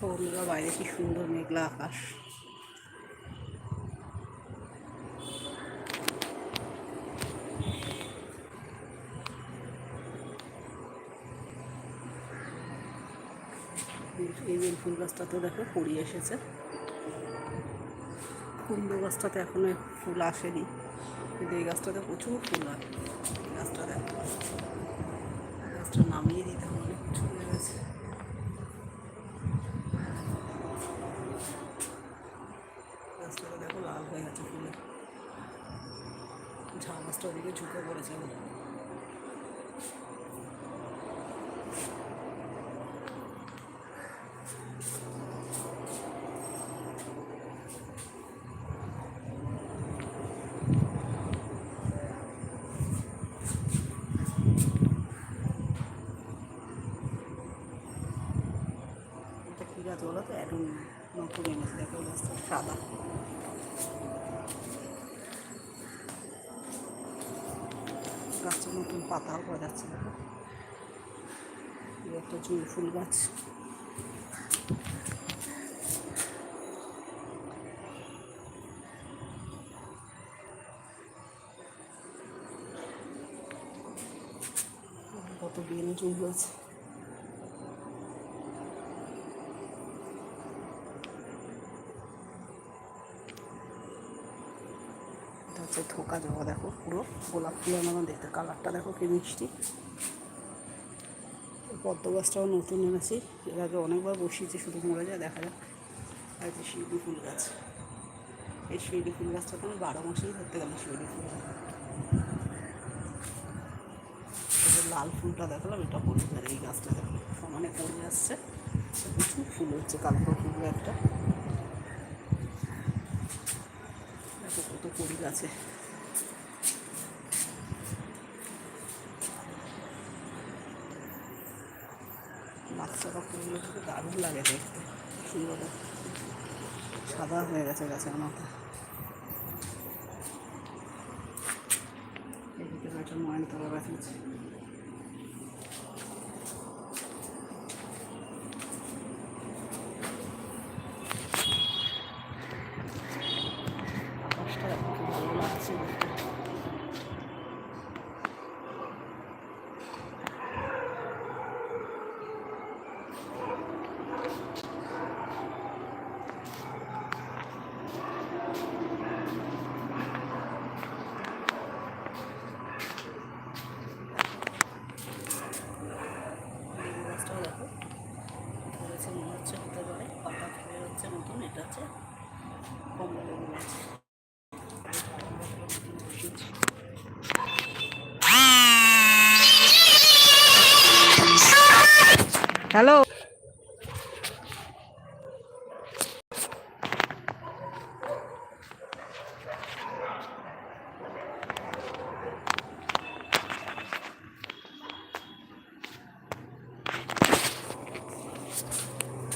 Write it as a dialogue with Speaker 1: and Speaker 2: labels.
Speaker 1: দেখো বাইরে কি সুন্দর মেঘলা আকাশ। এই বেল ফুল গাছটাতেও দেখো পড়ি এসেছে। কুমড়ো গাছটাতে এখনও ফুল আসেনি। কিন্তু এই গাছটাতে প্রচুর ফুল হয়। গাছটা দেখো গাছটার নামিয়ে দিতে হবে অনেক কিছু হয়ে গেছে গাছটাতে দেখো লাল হয়ে গেছে ফুলে গাছটা ওদিকে ঝুঁকে পড়েছে গাছ বলো তো? এখন নতুন এনেছে দেখো সাদা। গাছটা নতুন পাতাও যাচ্ছে দেখো। একটা জুঁই ফুল গাছ। কত বেল জুঁই হয়েছে। হচ্ছে থোকা জবা, দেখো পুরো গোলাপ ফুলের মতন দেখতে। কালারটা দেখো কি মিষ্টি। পদ্ম গাছটাও নতুন এনেছি। এর আগে অনেকবার বসিয়েছি, শুধু মরে যায়, দেখা যাক। আর যে শিউলি ফুল গাছ। এই শিউলি ফুল গাছটা তো আমি বারো মাসেই ধরতে গেলাম, শিউলি ফুল। লাল ফুলটা দেখালাম, এটা পরিষ্কার এই গাছটা দেখো। সমানে পড়ে আসছে। প্রচুর ফুল হচ্ছে, কালকা ফুল একটা। দেখো কত কড়ি গাছে বাচ্চারা ফুলগুলো খুব দারুণ লাগে দেখতে। সুন্দর। সাদা হয়ে গেছে গাছের মাথা এদিকে একটা ময়ন তলা গাছ আছে আকাশটা দেখো কি ভালো লাগছে দেখতে লেবু গাছটাও দেখো ধরেছে মনে হচ্ছে পারে পাতা ফুলে হচ্ছে নতুন এটা হচ্ছে কমলা লেবু হ্যালো।